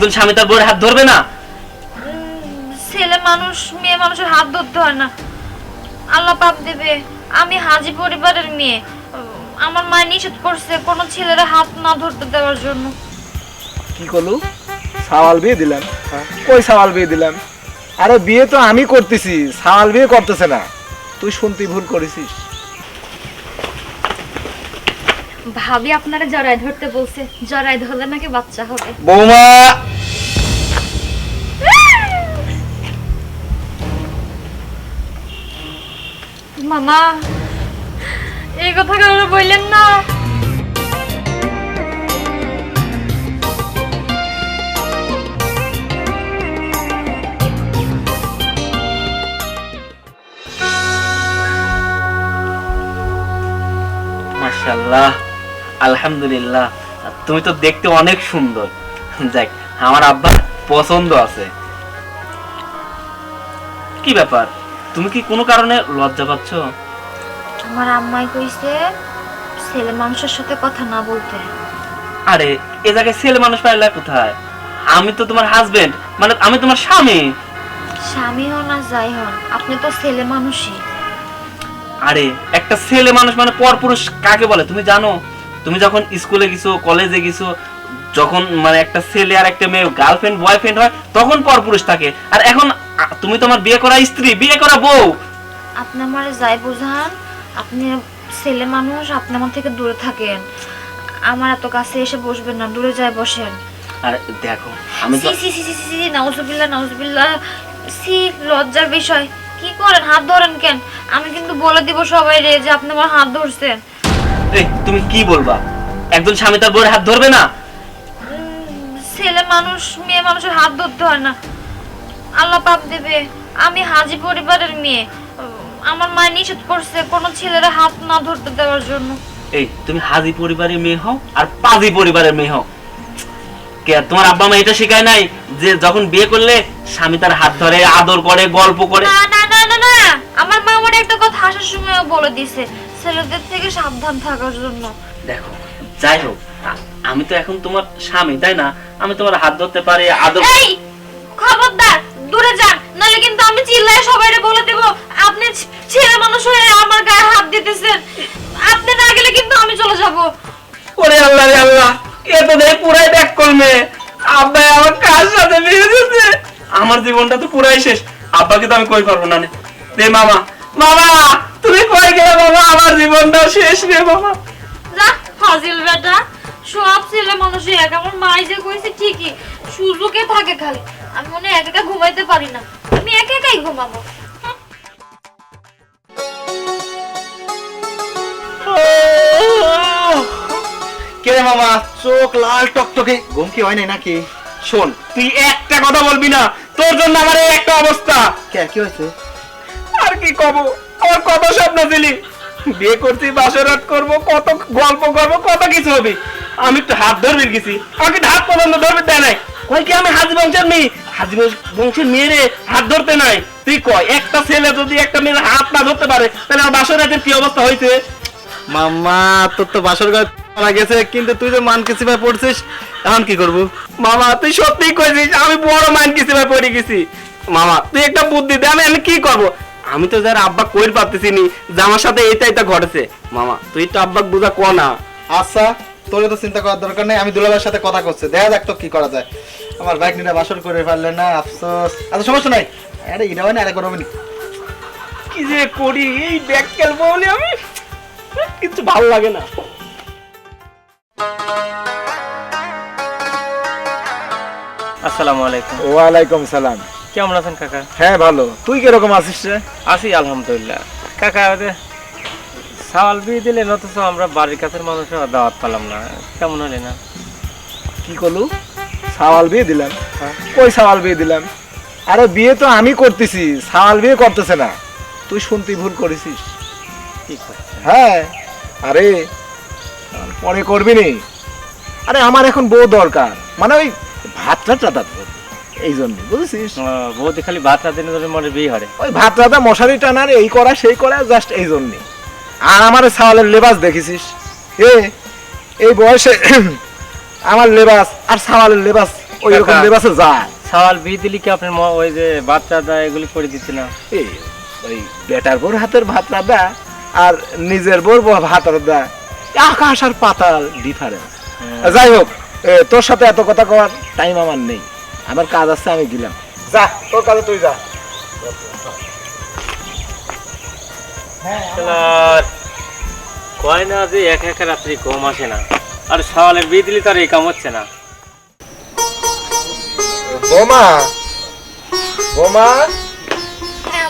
একজন স্বামী তার বউয়ের হাত ধরবে না? ছেলে মানুষ মেয়ে মানুষের হাত ধরতে হয় না। আল্লাহ পাপ দেবে আমি হাজি পরিবারের মেয়ে। আমার মা নিষেধ করছে কোনো ছেলেরা হাত না ধরতে দেওয়ার জন্য। কি করলু? সাওয়াল বিয়ে দিলাম। হ্যাঁ? কই সাওয়াল বিয়ে দিলাম? আরে বিয়ে তো আমি করতেছি সাওয়াল বিয়ে করতেছে না। তুই শুনতে ভুল করেছিস। ভাবি আপনারা জড়াই ধরতে বলছে। জড়াই ধরলে নাকি বাচ্চা হবে। বৌমা! মামা এই কথা কারও বললেন না। মাশাল্লাহ আলহামদুলিল্লাহ। তুমি তো দেখতে অনেক সুন্দর। যাক আমার আব্বা পছন্দ আছে। কি ব্যাপার? তুমি কি কোনো কারণে লজ্জা পাচ্ছ? আমার আম্মাই কইছে ছেলে মানুষের সাথে কথা না বলতে। আরে এ জায়গায় ছেলে মানুষ পাইলা কোথায়? আমি তো তোমার হাজবেন্ড মানে আমি তোমার স্বামী। স্বামী হন আর যাই হন আপনি তো ছেলে মানুষই। আরে একটা ছেলে মানুষ মানে পরপুরুষ কাকে বলে তুমি জানো? তুমি যখন স্কুলে গেছো কলেজে গেছো যখন মানে একটা ছেলে আর একটা মেয়ে গার্লফ্রেন্ড বয়ফ্রেন্ড হয় তখন পরপুরুষ থাকে। আর এখন তুমি তোমার বিয়ে করা স্ত্রী বিয়ে করা বউ। আপনি আমার যাই বুঝান আপনি ছেলে মানুষ আপনি আমার থেকে দূরে থাকেন। আমার এত কাছে এসে বসবেন না দূরে যায় বসেন। আর দেখো আমি তো সি সি সি সি নাউজুবিল্লাহ নাউজুবিল্লাহ। সি লজ্জার বিষয়। কি করেন? হাত ধরেন কেন? আমি কিন্তু বলে দিব সবাই রে যে আপনি আমার হাত ধরছেন। এই তুমি কি বলবা? একজন স্বামী তার বউয়ের হাত ধরবে না? ছেলে মানুষ মেয়ে মানুষের হাত ধরতে হয় না। আল্লাহ পাপ দেবে আমি হাজি পরিবারের মেয়ে। উম, আমার মা নিষেধ করছে কোনো ছেলেরা হাত না ধরতে দেওয়ার জন্য। এই তুমি হাজি পরিবারের মেয়ে হও আর পাজি পরিবারের মেয়ে হও। কে তোমার আব্বা মা এটা শেখায় নাই যে যখন বিয়ে করলে স্বামী তার হাত ধরে আদর করে গল্প করে? না না না না না। আমার মা আমার একটা কথা হাসার সময়ও বলে দিছে। ছেলেদের থেকে সাবধান থাকার জন্য। দেখো যাই হোক আমি তো এখন তোমার স্বামী তাই না? আমি তোমার হাত ধরতে পারি আদর এই খবরদার দূরে যান নালে কিন্তু আমি চিল্লায় সবাইরে বলে দেব আপনি ছেলে মানুষ হয়ে আমার গায়ে হাত দিতেছেন। আপনি না গেলে কিন্তু আমি চলে যাব। ওরে আল্লাহ রে আল্লাহ এ তো দেখ পুরাই ব্যাক করবে আব্বা আমার কার সাথে বিয়ে দিয়েছে আমার জীবনটা তো পুরাই শেষ। আব্বাকে তো আমি কই পারব না রে মামা মামা! তুমি কই গেলে মামা আমার জীবনটাও শেষ রে মামা যা ফাজিল বেটা। সব ছেলে মানুষই এক। আমার মাই যে কইছে ঠিকই সুযোগে থাকে খালি। আমি মনে একা একা ঘুমাইতে পারি না। আমি একা একাই ঘুমাবো। কে রে মামা? চোখ লাল টকটকে। ঘুম কি হয় নাই নাকি? শোন তুই একটা কথা বলবি না তোর জন্য আমার এই একটা অবস্থা। কে কি হয়েছে? আর কি কব? আমার কত স্বপ্ন ছিলি বিয়ে করছি বাসরাত করব কত গল্প করব কত কিছু হবে। আমি একটু হাত ধরবি গেছি। আমাকে হাত পর্যন্ত ধরবে দেয় নাই। কই কি আমি হাজি বংশের মেয়ে? হাজি বংশের মেয়েরে হাত ধরতে নাই। তুই কয় একটা ছেলে যদি একটা মেয়ের হাত না ধরতে পারে তাহলে আমার বাসরাতের কি অবস্থা হয়েছে মাম্মা তোর তো বাসর গায়ে মারা গেছে কিন্তু তুই তো মান কিছু পড়ছিস এখন কি করব? মামা তুই সত্যিই কইছিস আমি বড় মাইন্ড কিছু পড়ে গেছি। মামা তুই একটা বুদ্ধি দে আমি আমি কি করব? আমি তো যার আব্বা কইর পারতেছি নি যে আমার সাথে এইটা এটা ঘটেছে। মামা তুই তো আব্বা বুঝা ক না? আচ্ছা তোর তো চিন্তা করার দরকার নেই আমি দুলাভাইয়ের সাথে কথা করছি। দেখা যাক তো কি করা যায়। আমার বাইক নিয়ে বাসর করে ফেললে না আফসোস। আচ্ছা সমস্যা নাই। আরে এটা হয় না আরে করব নি কি যে করি এই ব্যাগ খেলব বলে আমি? কিছু ভালো লাগে না। আসসালামু আলাইকুম। ওয়ালাইকুম সালাম। কেমন আছেন কাকা? হ্যাঁ ভালো। তুই কীরকম আছিস রে? আছি আলহামদুলিল্লাহ। কাকা সাওয়াল বিয়ে দিলেন অথচ আমরা বাড়ির কাছের মানুষও দাওয়াত পেলাম না। কেমন হলে না? কি করলু? সাওয়াল বিয়ে দিলাম। হ্যাঁ। কই সাওয়াল বিয়ে দিলাম? আরে বিয়ে তো আমি করতেছি। সাওয়াল বিয়ে করতেছে না। তুই শুনতে ভুল করেছিস। হ্যাঁ। আরে পরে করবি নি। আরে আমার এখন বউ দরকার। মানে ওই ভাত রাতা এই জন্য বুঝেছিস বৌদি খালি ধরে মনে বিয়ে হরে ওই ভাত রাতা মশারি টানার এই করা সেই করা জাস্ট এই জন্যে আর আমার সাওয়ালের লেবাস দেখেছিস? এ এই বয়সে আমার লেবাস আর সাওয়ালের লেবাস ওই রকম লেবাসে যায়। সাওয়াল বিয়ে দিলে কি আপনার ওই যে বাচ্চা দেয় এগুলি করে দিচ্ছে না? এই ওই বেটার বোর হাতের ভাত রাঁধা আর নিজের বোর ভাত রাঁধা আকাশ আর পাতাল ডিফারেন্স যাই হোক তোর সাথে এত কথা কওয়ার টাইম আমার নেই। আমার কাজ আছে আমি গেলাম। যা তোর কাজে তুই যা। কয় না যে এক এক রাত্রি কম আসে না। আর সাওয়ালের বিয়ে দিলে তার এই কাম হচ্ছে না। বোমা বোমা। হ্যাঁ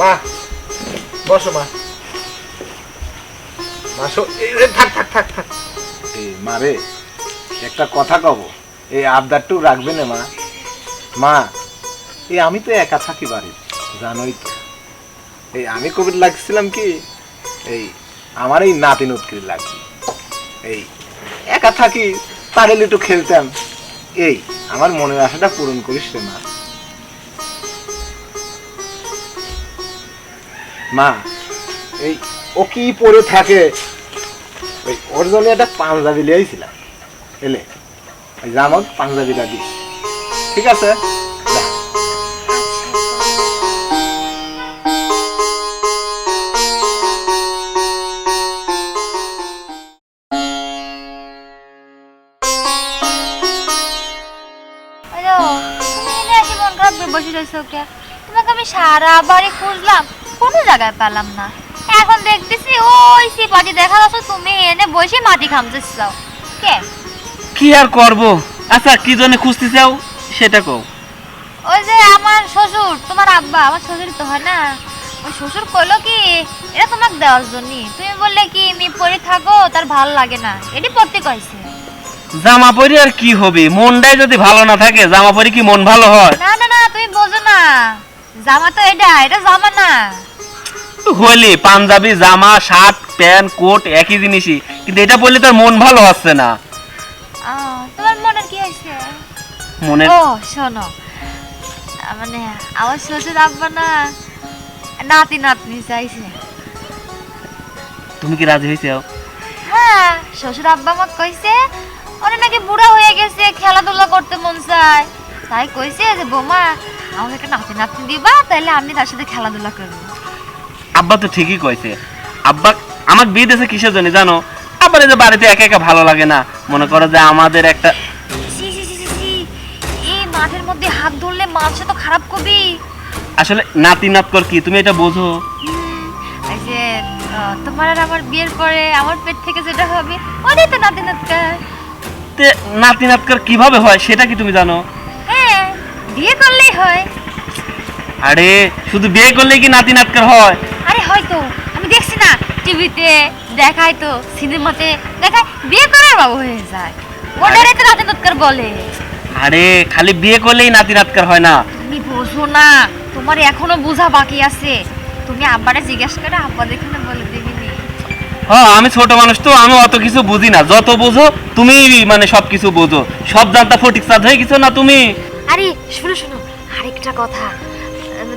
মা বসো মা। মাসো থাক থাক থাক থাক। এই মারে একটা কথা কব। এই আবদারটু রাখবে না, মা। মা, এই আমি তো একা থাকি বাড়ি, জানোই এই আমি কবির লাগছিলাম কি, এই আমার এই নাতি নতকির লাগবে এই একা থাকি পারেলে একটু খেলতাম। এই, আমার মনের আশাটা পূরণ করিস রে, মা। মা, এই ও কি পরে থাকে? ওই ওর জন্য একটা পাঞ্জাবি লিয়েছিলাম এলে? জামক পাঞ্জাবিটা দিস ঠিক আছে? বসে রয়েছো কে? তোমাকে আমি সারা বাড়ি খুঁজলাম, কোনো জায়গায় পেলাম না। এখন দেখতেছি ওই সিপাটি দেখা যাচ্ছে তুমি এনে বসে মাটি খামতেছ। কে? কি আর করব? আচ্ছা কি জন্য খুঁজতে চাও সেটা কও। ওই যে আমার শ্বশুর তোমার আব্বা আমার শ্বশুর তো হয় না? ওই শ্বশুর কইলো কি এটা তোমাকে দেওয়ার জন্য। তুমি বললে কি মি পরে থাকো তার ভালো লাগে না। এটি পড়তে কইছে। জামা পরি আর কি হবে? মনটাই যদি ভালো না থাকে জামা পরি কি মন ভালো হয়? না না না তুমি বোঝো না। জামা তো এটা এটা জামা না। হইলে পাঞ্জাবি জামা শার্ট প্যান্ট কোট একই জিনিসই। কিন্তু এটা বললে তার মন ভালো হচ্ছে না। মনে ও শোনো। মানে আমার শ্বশুর আব্বা না নাতি নাতনি চাইছে। তুমি কি রাজি হয়েছে হ্যাঁ শ্বশুর আব্বা আমাকে কইছে ওরা নাকি বুড়া হয়ে গেছে খেলাধুলা করতে মন চায়। তাই কইছে যে বোমা আমাকে একটা নাতি নাতনি দিবা তাহলে আমি তার সাথে খেলাধুলা করব। আব্বা তো ঠিকই কইছে। আব্বা আমার বিয়ে দিয়েছে কিসের জন্য জানো? আবার এই যে বাড়িতে একা একা ভালো লাগে না। মনে করো যে আমাদের একটা মাঠের মধ্যে হাত ধরলে মাছ তো খারাপ করবি আসলে নাতি নাতকর কি? তুমি এটা বোঝো। এই যে আহ, তোমার আর আমার বিয়ের পরে আমার পেট থেকে যেটা হবে ওটাই তো নাতি নাতকার। তে নাতি নাতকর কীভাবে হয় সেটা কি তুমি জানো? হ্যাঁ বিয়ে করলেই হয়। আরে শুধু বিয়ে করলেই কি নাতি নাতকর হয়? আরে হয়তো আমি দেখছি না টিভিতে দেখায় তো সিনেমাতে দেখায় বিয়ে করার বাবু হয়ে যায়। ওটারে তো নাতি নাতকার বলে। আরে খালি বিয়ে করলেই নাতি নাতকার হয় না। তুমি বোঝো না তোমার এখনও বোঝা বাকি আছে। তুমি আব্বারে জিজ্ঞেস করে আব্বা দেখে বলে দিবি হ্যাঁ আমি ছোট মানুষ তো আমি অত কিছু বুঝি না। যত বোঝো তুমি মানে সব কিছু বোঝো। সব জানতা ফটিক সাদ হয়ে গেছো না তুমি? আরে শুনো শুনো আরেকটা কথা।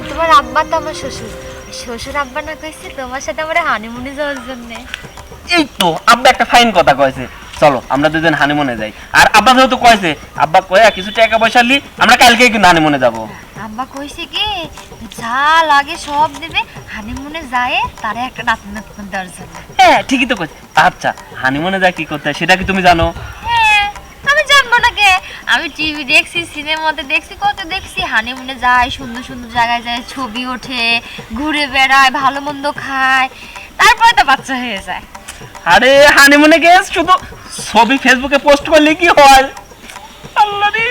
তোমার আব্বা তো আমার শ্বশুর। শ্বশুর আব্বা না কইছে তোমার সাথে আমরা হানিমুনে যাওয়ার জন্য। এই তো আব্বা একটা ফাইন কথা কয়েছে চলো আমরা দুজন হানিমুনে যাই। আর আব্বা যেহেতু কয়েছে আব্বা কয়া কিছু টাকা পয়সা লি আমরা কালকে কিন্তু হানিমুনে যাব। আব্বা কইছে কি যা লাগে সব দেবে হানিমুনে যায় তারে একটা নাতনি নাতনি দেওয়ার হ্যাঁ ঠিকই তো কয়েছে আচ্ছা হানিমুনে যা কি করতে? সেটা কি তুমি জানো? হ্যাঁ আমি জানব না কে। আমি টিভি দেখছি সিনেমাতে দেখছি কত দেখছি। হানিমুনে যায় সুন্দর সুন্দর জায়গায় যায় ছবি ওঠে ঘুরে বেড়ায় ভালো মন্দ খায় তারপরে তো বাচ্চা হয়ে যায়। আরে হানিমুনে গিয়ে শুধু ছবি ফেসবুকে পোস্ট করলে কি হয়? আল্লাহ রে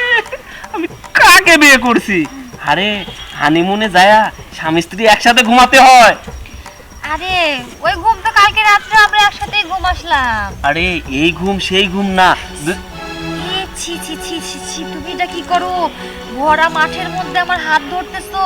আমি কাকে বিয়ে করছি? আরে হানিমুনে যায়া স্বামী স্ত্রী একসাথে ঘুমাতে হয়। আরে ওই ঘুম তো কালকে রাত্রে আমরা একসাথেই ঘুম আসলাম। আরে এই ঘুম সেই ঘুম না। এ, ছি ছি ছি ছি ছি তুমি এটা কি করো? ভরা মাঠের মধ্যে আমার হাত ধরতেছো।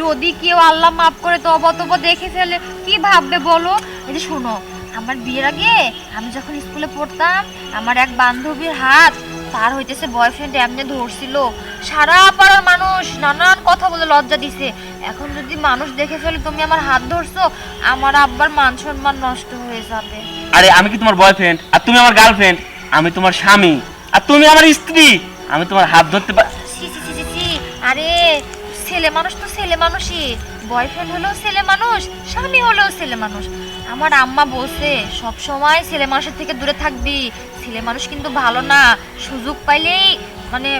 যদি কেউ আল্লাহ মাফ করে তব তব দেখে ফেলে কি ভাববে বলো? এই যে শোনো আমার বিয়ের আগে আমি যখন স্কুলে পড়তাম আমার এক বান্ধবীর হাত তার হইতেছে বয়ফ্রেন্ড এমনি ধরছিল। সারা পাড়ার মানুষ নানান কথা বলে লজ্জা দিছে। এখন যদি মানুষ দেখে ফেলে তুমি আমার হাত ধরছো আমার আব্বার মান সম্মান নষ্ট হয়ে যাবে। আরে আমি কি তোমার বয়ফ্রেন্ড আর তুমি আমার গার্লফ্রেন্ড আমি তোমার স্বামী। আর তুমি আমার স্ত্রী। আমি তোমার হাত ধরতে পা- ছি ছি ছি ছি ছি। আরে ছেলে মানুষ তো ছেলে মানুষই। বয়ফ্রেন্ড হলেও ছেলে মানুষ স্বামী হলেও ছেলে মানুষ। আমার আম্মা বলছে সব সময় ছেলে মানুষের থেকে দূরে থাকবি। ছেলে মানুষ কিন্তু ভালো না। সুযোগ পাইলেই মানে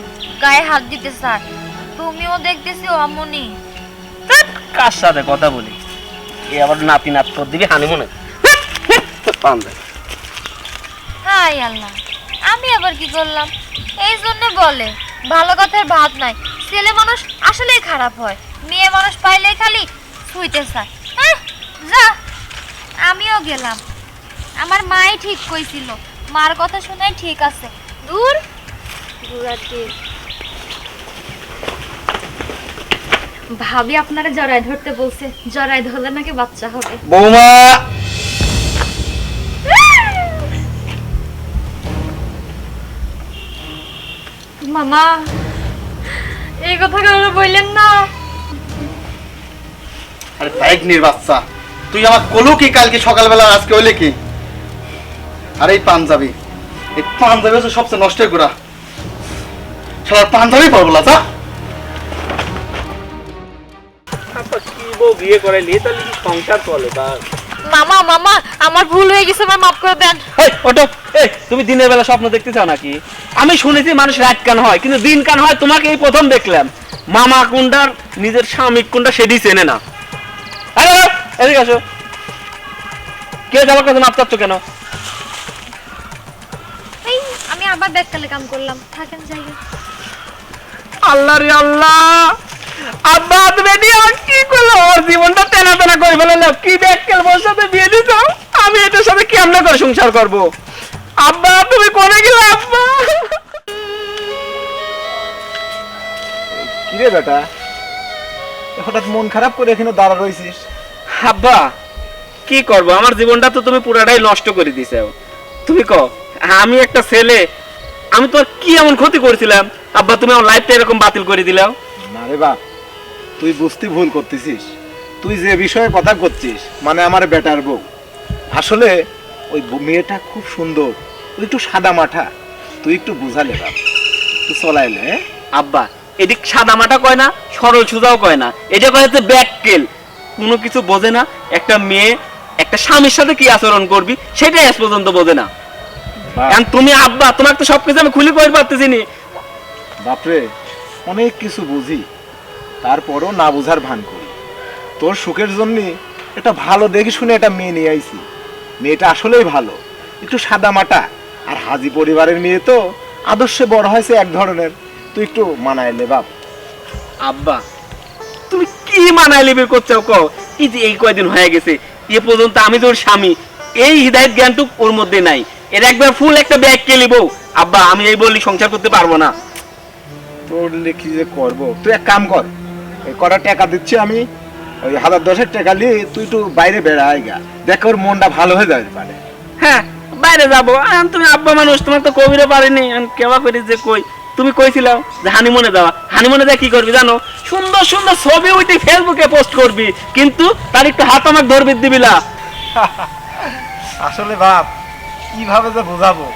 গায়ে হাত দিতে চায় তুমিও দেখতেছি অমনি কার সাথে কথা বলি? এ আবার নাতি নাত তোর দিবি হানিমুনে। হাই আল্লাহ আমি আবার কি করলাম? এই জন্য বলে ভালো কথার ভাত নাই। ছেলে মানুষ আসলেই খারাপ হয়। মেয়ে মানুষ পাইলে খালি ছুঁইতে চায় আহ, যা। আমিও গেলাম। আমার মাই ঠিক কইছিল মার কথা শুনে ঠিক আছে। দূর। দূর ভাবি আপনারা জড়াই ধরতে বলছে জড়াই ধরলে নাকি বাচ্চা হবে। বৌমা! মামা এই কথা কারও বললেন না। আরে বাইক নির বাচ্চা। তুই আমার কলু কি কালকে সকালবেলা আজকে হইলে কি? আরে এই পাঞ্জাবি। এই পাঞ্জাবি হচ্ছে সবচেয়ে নষ্ট করা সারা পাঞ্জাবি পরবো যা। কি বিয়ে তাহলে কি সংসার চলে বা মামা মামা আমার ভুল হয়ে গেছে আমার মাফ করে দেন। এই ওটো এই তুমি দিনের বেলা স্বপ্ন দেখতে চাও নাকি? আমি শুনেছি মানুষ রাত কান হয় কিন্তু দিন কান হয় তোমাকে এই প্রথম দেখলাম। মামা কোনটার নিজের স্বামী কোনটা সেটি চেনে না। আরে, এদিকে আসো। কে কথা মাপ চাচ্ছ কেন? আমি আবার ব্যাগকালে কাম করলাম। থাকেন জায়গা আল্লাহ রে আল্লাহ। আব্বা তুমি কি করল ওর জীবনটা তেনা তেনা করে ফেলালো। কি মোর সাথে বিয়ে দিত আমি এটার সাথে কেমনে করে সংসার করব? আব্বা তুমি কোনে গেলে আব্বা? কিরে বেটা? হঠাৎ মন খারাপ করে এখানে দাঁড়া রয়েছিস আব্বা কি করব? আমার জীবনটা তো তুমি পুরাটাই নষ্ট করে দিছো তুমি কও আমি একটা ছেলে আমি তোর কি এমন ক্ষতি করেছিলাম? আব্বা তুমি আমার লাইফটা এরকম বাতিল করে দিলাও। না রে বাপ তুই বুঝতে ভুল করতেছিস। তুই যে বিষয়ে কথা করছিস মানে আমার বেটার বউ। আসলে ওই মেয়েটা খুব সুন্দর তুই একটু সাদা মাঠা। তুই একটু বুঝালে বাপ তুই চলাইলে হ্যাঁ? আব্বা এদিক সাদা মাটা কয় না সরল সুজাও কয় না। এটা কয় হচ্ছে ব্যাককেল কোনো কিছু বোঝে না। একটা মেয়ে একটা স্বামীর সাথে কি আচরণ করবি সেটাই আজ পর্যন্ত বোঝে না। কারণ তুমি আব্বা তোমাকে তো সবকিছু আমি খুলে কই পারতেছি নি। বাপরে অনেক কিছু বুঝি তারপরও না বুঝার ভান করি। তোর সুখের জন্য এটা ভালো দেখে শুনে এটা মেয়ে নিয়ে আইছি। মেয়েটা আসলেই ভালো একটু সাদা মাটা আর হাজি পরিবারের মেয়ে তো আদর্শে বড় হয়েছে এক ধরনের। তুই একটু মানাইলে বাপ। আব্বা তুমি কি মানায় লিবি করছ কও? এই যে এই কয়দিন হয়ে গেছে এ পর্যন্ত আমি তোর স্বামী। এই হৃদায়ত জ্ঞানটুক ওর মধ্যে নাই। এর একবার ফুল একটা ব্যাগ কে লিবো? আব্বা আমি এই বললি সংসার করতে পারব না। তোর লে কি যে করব? তুই এক কাম কর এই কটা টাকা দিচ্ছি আমি ওই হাজার দশেক টাকা নিয়ে তুই একটু বাইরে বেড়াই গা। দেখ ওর মনটা ভালো হয়ে যাবে পারে। হ্যাঁ বাইরে যাব। তুমি আব্বা মানুষ তোমার তো কবিরে পারেনি কেবা করি যে কই। তুমি কইছিলাম যে হানিমুনে যাওয়া। হানিমুনে যা কি করবি জানো? সুন্দর সুন্দর ছবি উঠে ফেসবুকে পোস্ট করবি কিন্তু তার একটু হাত আমাকে ধরবি দিবি না আসলে বাপ কীভাবে যে বোঝাবো?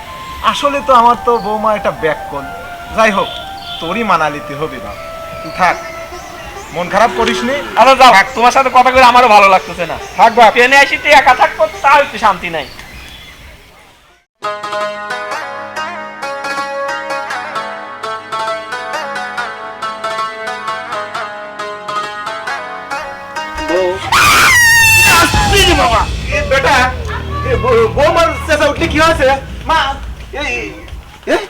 আসলে তো আমার তো বৌমা একটা ব্যাক কল যাই হোক তোরই মানা নিতে হবে বাপ। তুই থাক। মন খারাপ করিস নি। আচ্ছা যাও। তোমার সাথে কথা করে আমারও ভালো লাগতেছে না। থাক বাপ। ট্রেনে আসি তুই একা থাকব তাও একটু শান্তি নাই। বৌমার চেঁচা উঠলে কি হয়েছে? মা এই এই,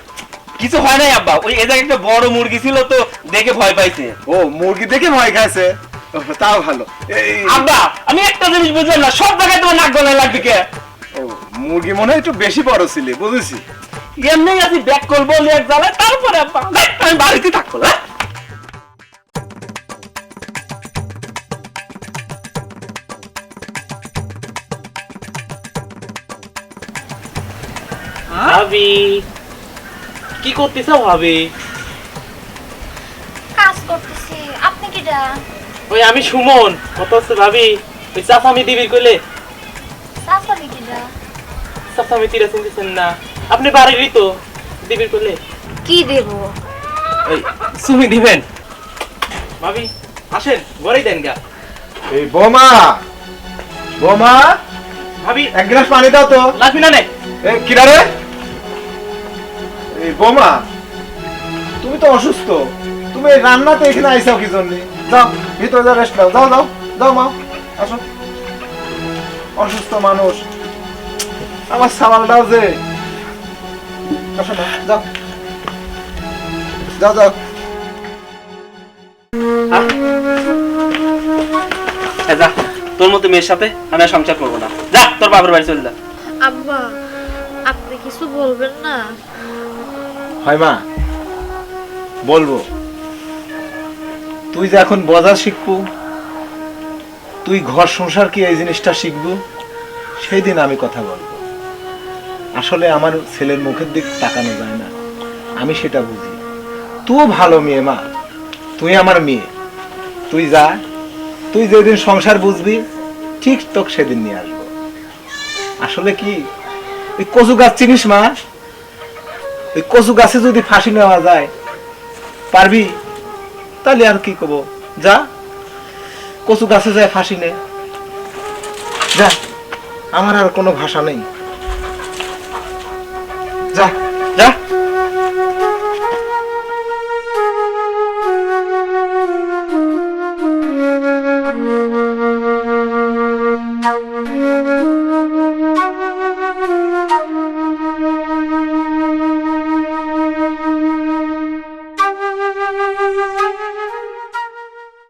কিছু হয় নাই আব্বা ওই এ জায়গায় একটা বড় মুরগি ছিল তো দেখে ভয় পাইছে। ও মুরগি দেখে ভয় খাইছে? তাও ভালো। এই আব্বা আমি একটা জিনিস বুঝলাম না সব জায়গায় তোমার নাক গলায় লাগবে কে? ও, মুরগি মনে হয় একটু বেশি বড় ছিলে বুঝেছি। এমনি আছি ব্যাক করব এক জ্বালায় তারপরে আব্বা আমি বাড়িতে থাকব হ্যাঁ ভাবি। কি করতেছ ভাবি? কাজ করতেছি। আপনি কি ডা ওই আমি সুমন। কত হচ্ছে ভাবি? ওই চাষামি দিবি কইলে। সাফালি কি ডা চাষামি তীরা চিনতেছেন না। আপনি বাড়িরই তো? দিবির কইলে। কি দেব? ওই সুমি দিবেন। ভাবি আসেন ঘরেই দেন গা। এই বোমা! বোমা! ভাবি এক গ্লাস পানি দাও তো। লাগবি না। নে এ কিরা রে? বোমা তুমি তো অসুস্থ। তুমি এই রান্নাতে এখানে আইসাও কি জন্য যাও ভিতরে যাও রেস্ট নাও। যাও যাও যাও মা আসো। অসুস্থ মানুষ। আমার সামালটাও যে। আসো না যাও। যাও যাও। হ্যাঁ যা তোর মতো মেয়ের সাথে আমি আর সংসার করব না। যা তোর বাবার বাড়ি চলে যা। আব্বা আপনি কিছু বলবেন না? হয় মা, বলব, তুই যে এখন বজা শিখব, তুই ঘর সংসার কি এই জিনিসটা শিখব সেই দিন আমি কথা বলব। আসলে আমার ছেলের মুখের দিক তাকানো যায় না, আমি সেটা বুঝি। তুই ভালো মেয়ে মা, তুই আমার মেয়ে। তুই যা, তুই যেদিন সংসার বুঝবি, ঠিক তোকে সেদিন নিয়ে আসব। আসলে কি ওই কচু গাছ চিনিস মা? ওই কচু গাছে যদি ফাঁসি নেওয়া যায়, পারবি? তাহলে আর কি কব যা। কচু গাছে যায় ফাঁসি নে। যা। আমার আর কোনো ভাষা নেই। যা। যা।